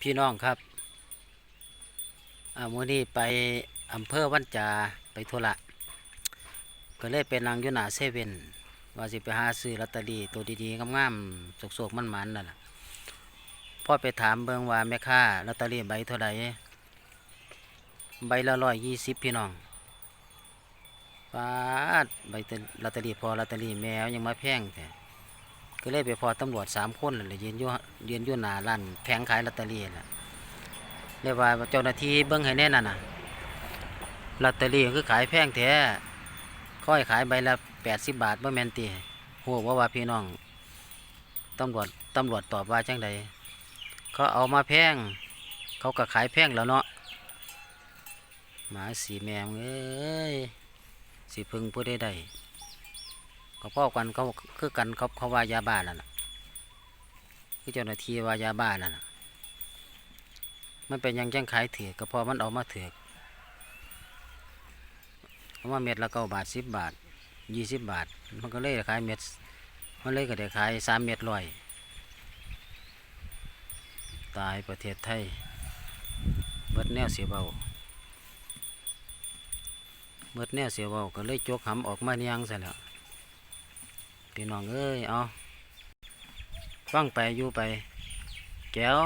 พี่น้องครับอามื้อนี้ไปอำเภอวันจาไปธุระก็เลยไปนั่งยู่หน้าเซเว่นว่าสิไปหาซื้อลอตเตอรี่ตัวดีๆงามๆสกๆมันๆนั่นแหละพ่อไปถามเบิ่งว่าแม่ค้าลอตเตอรี่ใบเท่าใดใบละร้อยยี่สิบพี่น้องปาดใบลอตเตอรี่พอลอตเตอรี่แมวยังมาแพงแท้ ก็เลยไปพอตำรวจสามคนนั่นแหละยืนยู่ยืนอยู่หน้าร้านแผงขายลอตเตอรี่น่ะเรียกว่าเจ้าหน้าที่เบิ้งให้แน่น่ะนะลอตเตอรี่คือขายแพงแท้ค่อยขายใบละแปดสิบบาทบ่แมนตีหัวว่าว่าพี่น้องตำรวจตำรวจตอบว่าจังใดเขาเอามาแพงเขาก็ขายแพงแล้วเนาะหมาสีแมวเอ้ยสิพึงผู้ใดใด เขาพ่อกันเขาคือกันเขาเขาว่ายาบ้านั่นน่ะคือเจ้าหน้าที่ว่ายาบ้านั่นน่ะมันเป็นยังแจังขายเถือกก็พอมันเอามาเถือกเอามาเม็ดละเก้าบาทสิบบาทยี่สิบบาท มันก็เลยขายเม็ดมันเลยก็ได้ขายสามเม็ดร้อยตายประเทศไทยเบิดแนวเสียเบาเบิดแนวเสียเบาก็เลยจกหำออกมาเนียงซะแล้ว พี่น้องเอ้ย เอาฟังไปอยู่ไป แก้ว